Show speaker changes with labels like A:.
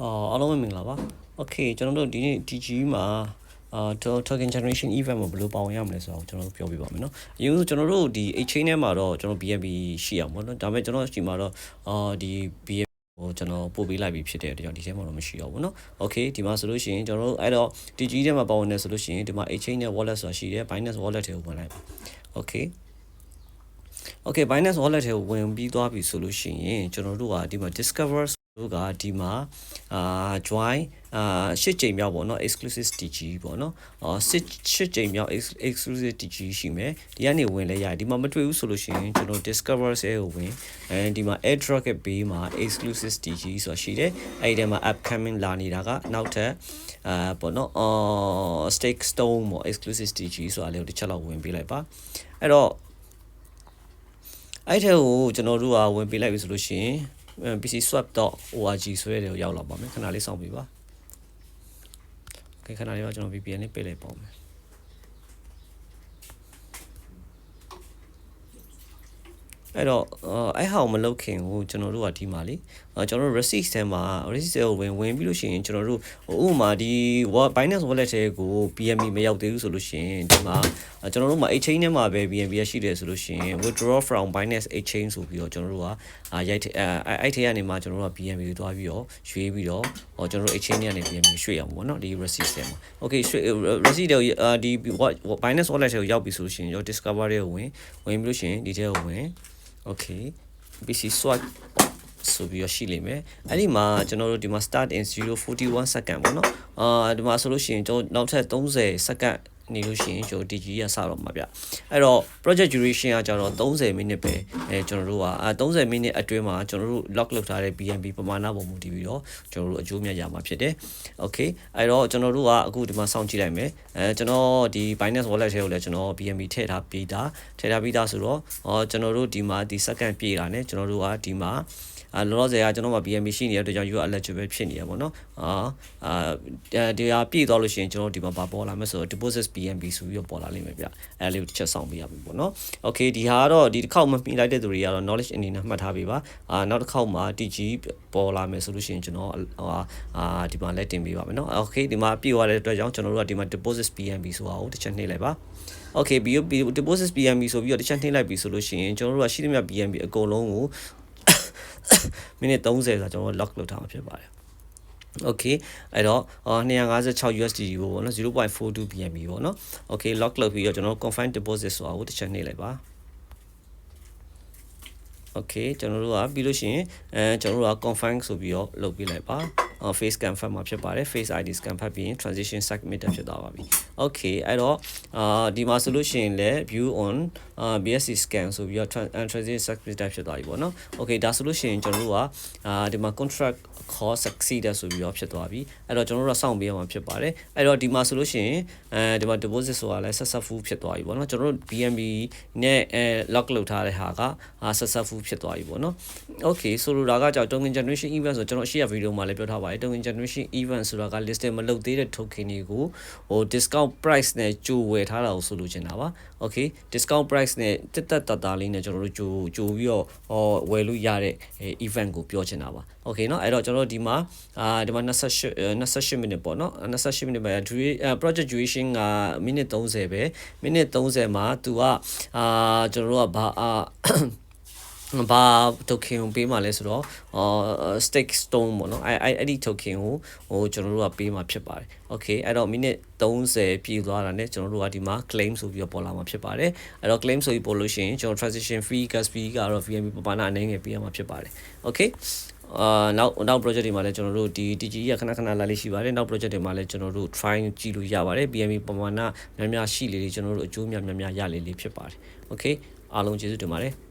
A: အော်အားလုံးပဲမင်္ဂလာပါ Okay ကျွန်တော်တို့ဒီနေ့ DG မှာအာ token generation event မှာဘယ်လိုပါဝင်ရမလဲဆိုတော့ကျွန်တော်တို့ပြောပြပါမယ်เนาะအရင်ကကျွန်တော်တို့ဒီ exchange ထဲမှာတော့ကျွန်တော် BNB ရှိအောင်ပေါ့เนาะဒါပေမဲ့ကျွန်တော်ဒီမှာတော့အာဒီ BNB ဟိုကျွန်တော်ပို့ပေးလိုက်ပြီဖြစ်တဲ့အတွက်ကြောင့်ဒီထဲမှာတော့မရှိတော့ဘူးเนาะ Okay ဒီမှာဆိုလို့ရှိရင်ကျွန်တော်တို့အဲ့တော့ DG ထဲမှာပါဝင်နေဆိုလို့ရှိရင်ဒီမှာ exchange နဲ့ wallet ဆိုတာရှိတယ် Binance wallet ထဲကိုဝင်လိုက်ပါ Okay Okay Binance wallet ထဲကိုဝင်ပြီးသွားပြီဆိုလို့ရှိရင်ကျွန်တော်တို့ကဒီမှာ discover တို့ကဒီမှာအာ join အာရှစ်ကြိမ်မြောက်ပေါ့နော် exclusive DG ပေါ့နော်အာစစ်ရှစ်ကြိမ်မြောက် ex- exclusive DG ရှိမယ်ဒီကနေဝင်လဲရတယ်ဒီမှာမတွေ့ဘူးဆိုလို့ရှိရင်ကျွန်တော် discover ဆဲကိုဝင်အဲဒီမှာ airdrop ရဲ့ဘေးမှာ exclusive DG ဆိုတာရှိတယ်အဲဒီထဲမှာ upcoming လာနေတာကနောက်ထပ်အာပေါ့နော်အာ stake stone ပေါ့ exclusive DG ဆိုတာလေးကိုတစ်ချက်လောက်ဝင်ပေးလိုက်ပါအဲ့တော့အဲ့ထဲကိုကျွန်တော်တို့ကဝင်ပေးလိုက်ပြီဆိုလို့ရှိရင် pcswap.org ဆိုတဲ့နေရာကိုရောက်လာပါမယ်ခဏလေးစောင့်ပြီးပါ okay ခဏလေးမှာကျွန်တော် VPN နဲ့ပိတ်လိုက်ပါမယ် အဲ့တော့အာအဲ့ဟာကိုမလုပ်ခင်ကိုကျွန်တော်တို့ကဒီမှာလေအာကျွန်တော်တို့ receipt ထဲမှာ receipt ထဲကိုဝင်ဝင်ပြီးလို့ရှိရင်ကျွန်တော်တို့ဟိုဥပမာဒီ wa- Binance wallet ထဲကို BNB မရောက်သေးဘူးဆိုလို့ရှိရင်ဒီမှာအာကျွန်တော်တို့မှာ exchange ထဲမှာပဲ BNB ရရှိတယ်ဆိုလို့ရှိရင် withdraw from Binance exchange ဆိုပြီးတော့ကျွန်တော်တို့ကအာရိုက်ထဲအဲအဲ့ထဲကနေမှကျွန်တော်တို့က BNB ကိုတွားပြီးတော့ရွှေ့ပြီးတော့ဟောကျွန်တော်တို့ exchange ထဲကနေ BNB ရွှေ့အောင်ပေါ့နော်ဒီ receipt ထဲမှာ okay ရွှေ့ receipt တွေကိုအာဒီ what Binance wallet ထဲကိုရောက်ပြီဆိုလို့ရှိရင်ရော discover တွေကိုဝင်ဝင်ပြီးလို့ရှိရင်ဒီထဲကိုဝင် okay PC swap ဆိုပြီးရရှိလိမ့်မယ်အဲ့ဒီမှာကျွန်တော်တို့ဒီမှာ start in 041 second ပေါ့နော်အာဒီမှာဆိုလို့ရှိရင်ကျွန်တော်နောက်ထပ်30 second နေလို့ရှိရင်ကျွန်တော် DG ရစတော့မှာဗျအဲ့တော့ project duration ကကျတော့30 minute ပဲအဲကျွန်တော်တို့ကအဲ30 minute အတွင်းမှာကျွန်တော်တို့ lock လုပ်ထားတဲ့ BNB ပမာဏပုံမူတည်ပြီးတော့ကျွန်တော်တို့အကျိုးမြတ်ရမှာဖြစ်တယ် okay အဲ့တော့ကျွန်တော်တို့ကအခုဒီမှာစောင့်ကြည့်လိုက်မယ်အဲကျွန်တော်ဒီ Binance wallet ထဲကိုလည်းကျွန်တော် BNB ထည့်ထားပြီးသားထည့်ထားပြီးသားဆိုတော့ဟောကျွန်တော်တို့ဒီမှာဒီ second ပြည့်တာ ਨੇ ကျွန်တော်တို့ကဒီမှာ အာလောလောဆယ်ကကျွန်တော်မှာ BNB ရှိနေတဲ့အတွက်ကြောင့် you are eligible ဖြစ်နေရပါတော့။အာအာဒီဟာပြည့်သွားလို့ရှိရင်ကျွန်တော်ဒီမှာပါပေါ်လာမယ်ဆိုတော့ deposit BNB ဆိုပြီးတော့ပေါ်လာလိမ့်မယ်ဗျ။အဲလေးကိုတစ်ချက်ဆောင်ပေးရပြီပေါ့နော်။ Okay ဒီဟာကတော့ဒီတစ်ခေါက်မမိလိုက်တဲ့သူတွေကတော့ knowledge အနေနဲ့မှတ်ထားပေးပါ။အာနောက်တစ်ခေါက်မှာ TG ပေါ်လာမယ်ဆိုလို့ရှိရင်ကျွန်တော်ဟိုအာဒီမှာလက်တင်ပေးပါမယ်နော်။ Okay ဒီမှာပြည့်သွားတဲ့အတွက်ကြောင့်ကျွန်တော်တို့ကဒီမှာ deposit BNB ဆိုတာကိုတစ်ချက်နှိပ်လိုက်ပါ။ Okay BNB deposit BNB ဆိုပြီးတော့တစ်ချက်နှိပ်လိုက်ပြီဆိုလို့ရှိရင်ကျွန်တော်တို့ကရှိသမျှ BNB အကုန်လုံးကို မိနစ်30ဆိုတော့ကျွန်တော် lock လုပ်ထားမှာဖြစ်ပါတယ် Okay အဲ့တော့256 USD ကိုပေါ့နော်0.42 BNB ပေါ့နော် Okay lock လုပ်ပြီးတော့ကျွန်တော် confirm deposit ဆိုတာကိုတစ်ချက်နှိပ်လိုက်ပါ Okay ကျွန်တော်တို့ကပြီးလို့ရှိရင်အဲကျွန်တော်တို့က confirm ဆိုပြီးတော့လုပ်ပြလိုက်ပါအော် face confirm မှာဖြစ်ပါတယ် face id scan ဖတ်ပြီးရင် transition submit ဖြစ်သွားပါပြီ okay အဲ့တော့အာဒီမှာဆိုလို့ရှိရင်လည်း view on အာ bsc scan ဆိုပြီးတော့ tran- transition submit ဖြစ်သွားပြီပေါ့နော် okay ဒါဆိုလို့ရှိရင်ကျွန်တော်တို့ကအာဒီမှာ contract call succeed ဆိုပြီးတော့ဖြစ်သွားပြီအဲ့တော့ကျွန်တော်တို့ကစောင့်ပေးရမှာဖြစ်ပါတယ်အဲ့တော့ဒီမှာဆိုလို့ရှိရင်အဲဒီမှာ deposit ဆိုတာလည်း successful ဖြစ်သွားပြီပေါ့နော်ကျွန်တော်တို့ BNB နဲ့အဲ lock လုပ်ထားတဲ့ဟာကအာ successful ဖြစ်သွားပြီပေါ့နော် okay ဆိုလိုတာကကြောင့် token generation event ဆိုကျွန်တော်ရှေ့ရဗီဒီယိုမှာလည်းပြောထားပါတယ် token generation event ဆိုတာက listed မလုပ်သေးတဲ့ token တွေကိုဟို discount price နဲ့ကြိုဝယ်ထားတာကိုဆိုလိုချင်တာပါ okay discount price နဲ့တက်တက်တတာလေးနဲ့ကျွန်တော်တို့ကြိုကြိုပြီးတော့ဟောဝယ်လို့ရတဲ့ event ကိုပြောချင်တာပါ okay เนาะအဲ့တော့ကျွန်တော်တို့ဒီမှာအာဒီမှာ28 28 minute ပေါ့เนาะ28 minute ပဲ project duration ကမိနစ်30ပဲမိနစ်30မှာ तू ကအာကျွန်တော်တို့ကဘာအာ ဘာ token ကိုပေးမှာလဲဆိုတော့အာ stake stone ပေါ့နော်အဲအဲအဲ့ဒီ token ကိုဟိုကျွန်တော်တို့ကပေးမှာဖြစ်ပါတယ် okay အဲ့တော့မိနစ်30ပြည့်သွားတာ ਨੇ ကျွန်တော်တို့ကဒီမှာ claim ဆိုပြီးတော့ပေါ်လာမှာဖြစ်ပါတယ်အဲ့တော့ claim ဆိုပြီးပေါ်လို့ရှိရင်ကျွန်တော် transaction fee gas fee ကတော့ VNB ပမာဏအနေငယ်ပေးရမှာဖြစ်ပါတယ် okay အာနောက်နောက် project တွေမှာလည်းကျွန်တော်တို့ဒီ DG ရခဏခဏလာလေးရှိပါတယ်နောက် project တွေမှာလည်းကျွန်တော်တို့ try ကြည့်လို့ရပါတယ် BNB ပမာဏများများရှိလေလေကျွန်တော်တို့အကျိုးများများများရလေလေဖြစ်ပါတယ် okay အားလုံးကျေးဇူးတင်ပါတယ်